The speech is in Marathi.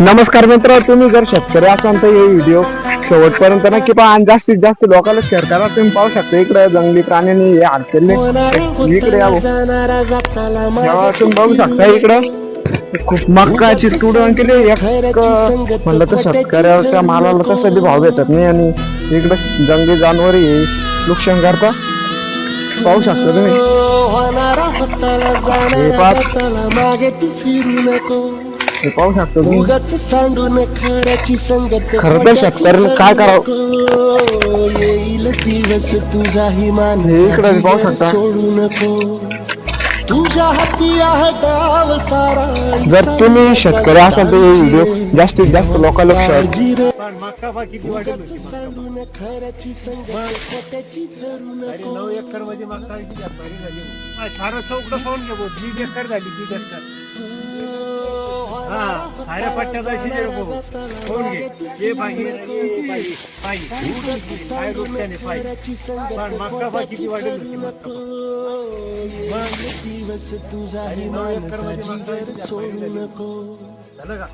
नमस्कार मित्र तुम्ही जर शेतकरी असाल तर हे व्हिडिओ शेवटपर्यंत नक्की पहा आणि जास्तीत जास्त लोकांना शेअर करा. तुम्ही पाहू शकता इकडे जंगली प्राण्यांनी हे अडकले. इकडे जेव्हा तुम्ही बघू शकता इकडं खूप मक्काची तुडण केली. एक म्हणलं तर शेतकऱ्याच्या मालाला तसं बी भाव भेटत नाही आणि इकडं जंगली जानवर हे नुकसान करता. पाहू शकता तुम्ही. हे पाहू शकता उगाच सांडून खऱ्याची संगत खरं तर शेतकऱ्यानं काय करावं? येईल दिवस तुझाही मान हे इकडं बी पाहू शकता. सोडू नको तुझ्या हाती आहे डाव सारा जर तुम्ही शेतकरी असाल तर हे व्हिडिओ जास्तीत जास्त लोकांना शेअर काळजी रे. पण मक्का बा किती वाढेल उगाच सांडून खऱ्याची संगत खोट्याची धरू अरे नको नऊ एकरमध्ये मागता भारी झाली आ, सारं चौकडं पाहून घे भाऊ. दीड एकर झाली दीड एकर हा साऱ्या पट्ट्यात अशी जे भाऊ. पाहून घे ये पाहिजे ये पाहिजे पाहिजे काय डोक्याने पाहिजे पण मक्का बा किती वाढेल होती मक्का बा. दिवस तुझाही नऊ एकरमध्ये माणसाची मागता गरज सोडू नको झालं का